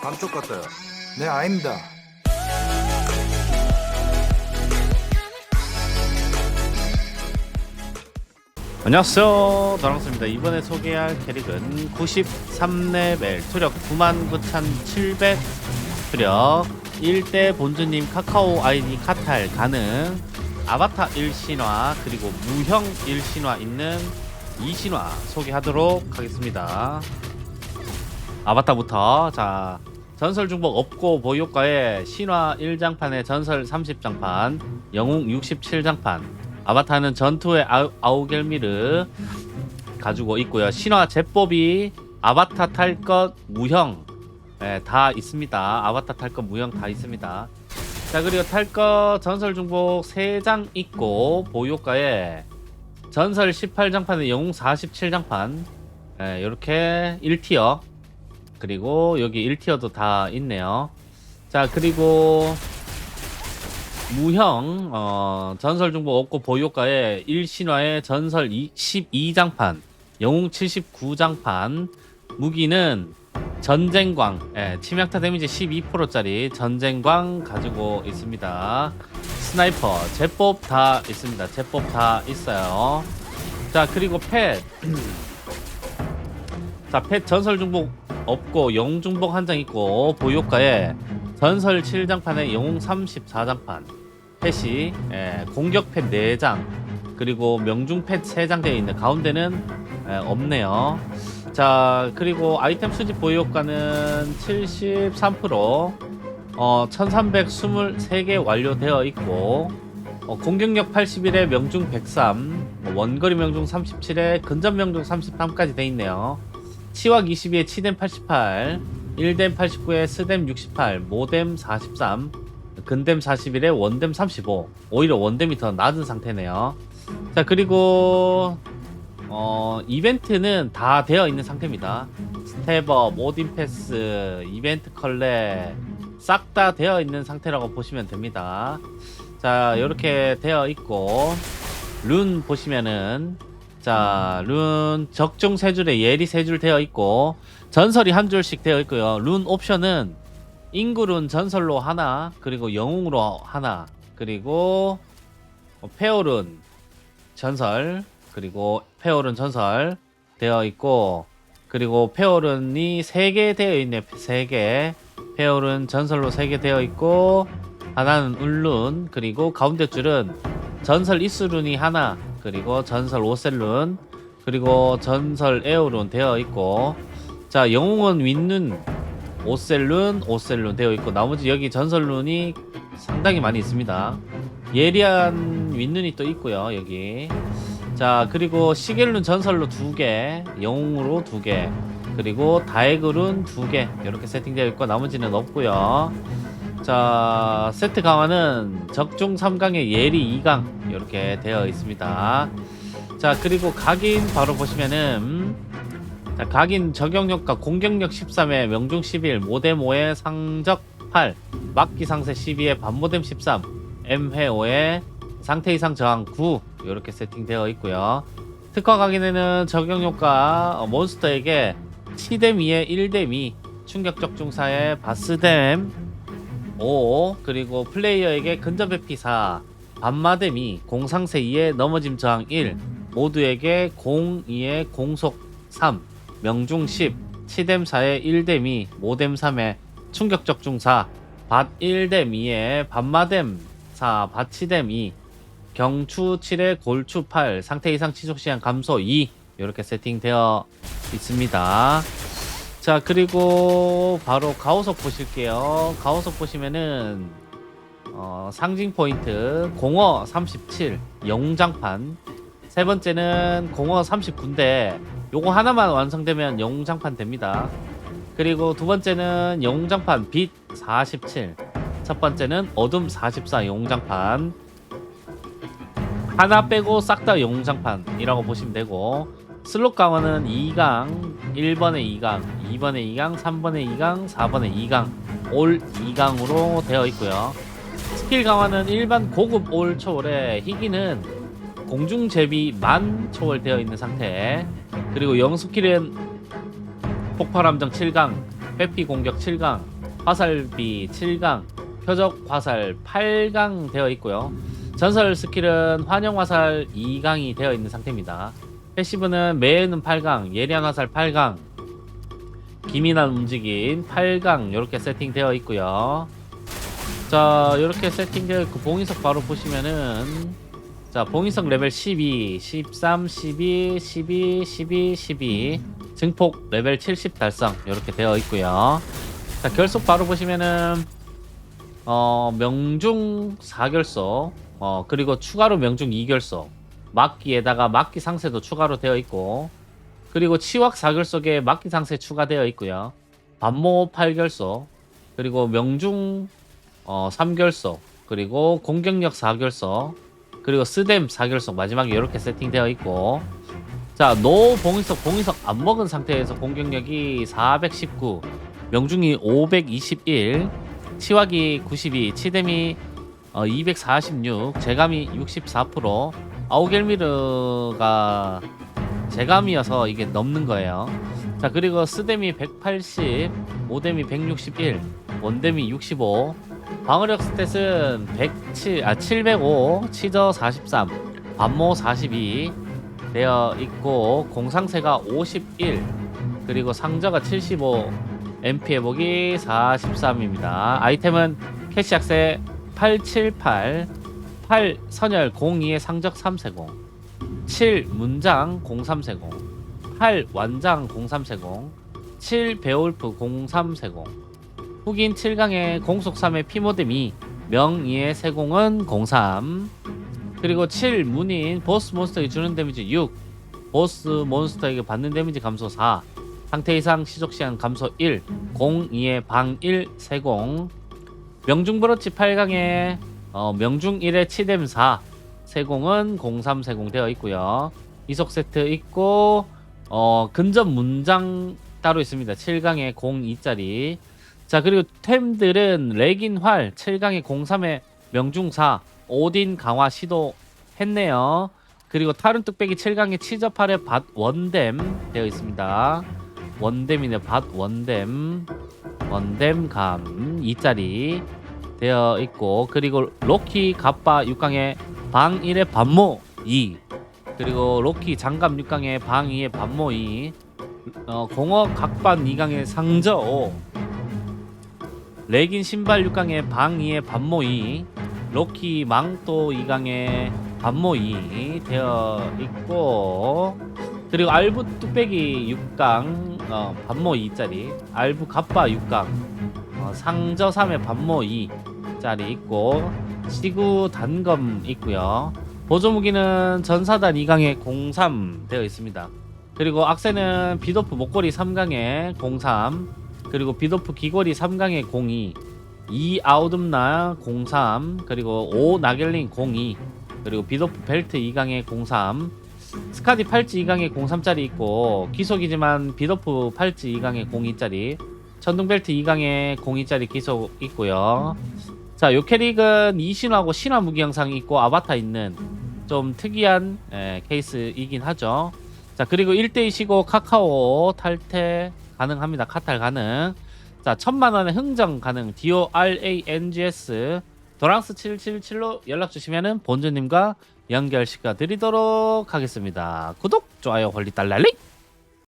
감쪽 같아요. 네, 아닙니다. 안녕하세요 도랑스입니다 이번에 소개할 캐릭은 93레벨 투력 99,700 투력 1대 본주님 카카오 아이디 카탈 가능 아바타 1신화 그리고 무형 1신화 있는 2신화 소개하도록 하겠습니다 아바타부터 자 전설 중복 없고 보효과에 신화 1장판에 전설 30장판 영웅 67장판 아바타는 전투의 아우, 아우겔미르 가지고 있고요. 신화 제법이 아바타 탈 것 무형 예, 다 있습니다. 아바타 탈 것 무형 다 있습니다. 자 그리고 탈 것 전설 중복 3장 있고 보효과에 전설 18장판에 영웅 47장판 예, 이렇게 1티어 그리고 여기 1티어도 다 있네요. 자 그리고 무형 어, 전설 중복 없고 보효과에 1신화의 전설 2, 12장판 영웅 79장판 무기는 전쟁광 예, 침약타 데미지 12%짜리 전쟁광 가지고 있습니다. 스나이퍼 제법 다 있습니다. 제법 다 있어요. 자 그리고 펫 자, 펫 전설 중복 없고 영웅 중복 한 장 있고 보효과에 전설 7장판에 영웅 34장판 펫이 예, 공격 펫 4장 그리고 명중 펫 3장 되어 있는 가운데는 예, 없네요. 자 그리고 아이템 수집 보유 효과는 73% 어, 1323개 완료되어 있고 어, 공격력 81에 명중 103뭐 원거리 명중 37에 근접 명중 33까지 돼 있네요. 치확 22에 치뎀 88 1뎀 89에 스뎀 68 모뎀 43 근뎀 41에 원뎀 35 오히려 원뎀이 더 낮은 상태네요. 자 그리고 어 이벤트는 다 되어 있는 상태입니다. 스텝업 오딘 패스 이벤트 컬렉 싹 다 되어 있는 상태라고 보시면 됩니다. 자 이렇게 되어 있고 룬 보시면은 자, 룬 적중 세 줄에 예리 세 줄 되어 있고 전설이 한 줄씩 되어 있고요. 룬 옵션은 인구룬 전설로 하나, 그리고 영웅으로 하나, 그리고 페어룬 전설, 그리고 페어룬 전설 되어 있고 그리고 페어룬이 세 개 되어 있네. 세 개. 페어룬 전설로 세 개 되어 있고 하나는 울룬, 그리고 가운데 줄은 전설 이스룬이 하나, 그리고 전설 오셀룬 그리고 전설 에어룬 되어 있고 자 영웅은 윈룬 오셀룬 오셀룬 되어 있고 나머지 여기 전설룬이 상당히 많이 있습니다. 예리한 윈룬이 또 있고요 여기. 자 그리고 시겔룬 전설로 두개 영웅으로 두개 그리고 다이글룬 두개 이렇게 세팅되어 있고 나머지는 없고요 자 세트 강화는 적중 3강에 예리 2강 이렇게 되어 있습니다. 자 그리고 각인 바로 보시면은 자 각인 적용력과 공격력 13에 명중 11 모뎀 5에 상적 8 막기 상세 12에 반모뎀 13 M회 5에 상태 이상 저항 9 이렇게 세팅되어 있고요. 특화 각인에는 적용효과 어, 몬스터에게 치뎀 2에 1뎀 2 충격 적 중사에 바스뎀 5 그리고 플레이어에게 근접 회피 4 반마뎀 2 공상세 2에 넘어짐 저항 1 모두에게 공 2에 공속 3 명중 10 치뎀 4에 1뎀 2 모뎀 3에 충격적 중사 밭 1뎀 2에 반마뎀 4 밭치뎀 2 경추 7에 골추 8 상태 이상 지속 시간 감소 2 이렇게 세팅되어 있습니다. 자 그리고 바로 가오석 보실게요. 가오석 보시면은 어, 상징 포인트 공어 37 영웅장판. 세 번째는 공어 39인데 요거 하나만 완성되면 영웅장판 됩니다. 그리고 두 번째는 영웅장판 빛 47 첫 번째는 어둠 44 영웅장판. 하나 빼고 싹 다 영웅장판이라고 보시면 되고 슬롯 강화는 2강, 1번에 2강, 2번에 2강, 3번에 2강, 4번에 2강, 올 2강으로 되어 있고요. 스킬 강화는 일반 고급 올 초월에 희귀는 공중 제비 만 초월되어 있는 상태. 그리고 영스킬은 폭발 함정 7강, 회피 공격 7강, 화살비 7강, 표적 화살 8강 되어 있고요. 전설 스킬은 환영 화살 2강이 되어 있는 상태입니다. 패시브는 매는 8강, 예리한 화살 8강, 기민한 움직임 8강 이렇게 세팅되어 있고요. 자 이렇게 세팅되어 있고 봉인석 바로 보시면은 자 봉인석 레벨 12, 13, 12, 12, 12, 12 증폭 레벨 70 달성 이렇게 되어 있고요. 자 결속 바로 보시면은 어 명중 4결속 어 그리고 추가로 명중 2결속 막기에다가 막기 상세도 추가로 되어 있고 그리고 치확 4결속에 막기 상세 추가되어 있고요. 반모 8결속 그리고 명중 어 3결속 그리고 공격력 4결속 그리고 스댐 4결속 마지막에 이렇게 세팅되어 있고 자, 노 봉인석 봉인석 안 먹은 상태에서 공격력이 419, 명중이 521, 치확이 92, 치뎀이 어, 246, 재감이 64%, 아우겔미르가 재감이어서 이게 넘는 거예요. 자, 그리고 스뎀이 180, 오뎀이 161, 원뎀이 65, 방어력 스탯은 107, 아 705, 치저 43, 반모 42, 되어 있고 공상세가 51 그리고 상저가 75 MP 회복이 43입니다 아이템은 캐시 약세 878 8 선열 02의 상적 330 7 문장 0330 8 완장 0330 7 베올프 0330 흑인 7강의 공속 3의 피모뎀이 명 2의 세공은 03 그리고 7 문인 보스 몬스터에게 주는 데미지 6 보스 몬스터에게 받는 데미지 감소 4 상태 이상 시속 시간 감소 1 0 2의 방 1 세공. 명중 브로치 8강에 어, 명중 1의 치뎀 4 세공은 03 세공 되어 있고요. 이속 세트 있고 어, 근접 문장 따로 있습니다. 7강에 02짜리. 자 그리고 템들은 레긴 활 7강에 03에 명중 4 오딘 강화 시도 했네요. 그리고 타른 뚝배기 7강에 치저팔에 밭 원댐 되어 있습니다. 원댐이네 밭 원댐 원댐 감 2짜리 되어 있고 그리고 로키 갑바 6강에 방 1의 반모 2 그리고 로키 장갑 6강에 방 2의 반모 2 어, 공업 각반 2강에 상저 5 레긴 신발 6강에 방 2의 반모 2 로키 망토 2강에 반모이 되어 있고 그리고 알부 뚝배기 6강 어, 반모 2짜리 알부 갑바 6강 어, 상저 3의 반모 2 짜리 있고 시구 단검 있고요. 보조 무기는 전사단 2강에 03 되어 있습니다. 그리고 악세는 비도프 목걸이 3강에 03 그리고 비도프 귀걸이 3강에 02 2 아우듬나 03 그리고 5 나겔링 02 그리고 비도프 벨트 2강에 03 스카디 팔찌 2강에 03짜리 있고 기속이지만 비도프 팔찌 2강에 02짜리 천둥 벨트 2강에 02짜리 기속 있고요 자 요 캐릭은 이신화하고 신화 무기 영상이 있고 아바타 있는 좀 특이한 예, 케이스이긴 하죠. 자 그리고 1대2시고 카카오 탈퇴 가능합니다. 카탈 가능. 자, 천만 원의 흥정 가능. DORANGS 도랑스 777로 연락 주시면은 본주님과 연결 시켜 드리도록 하겠습니다. 구독, 좋아요, 홀리 달랄리.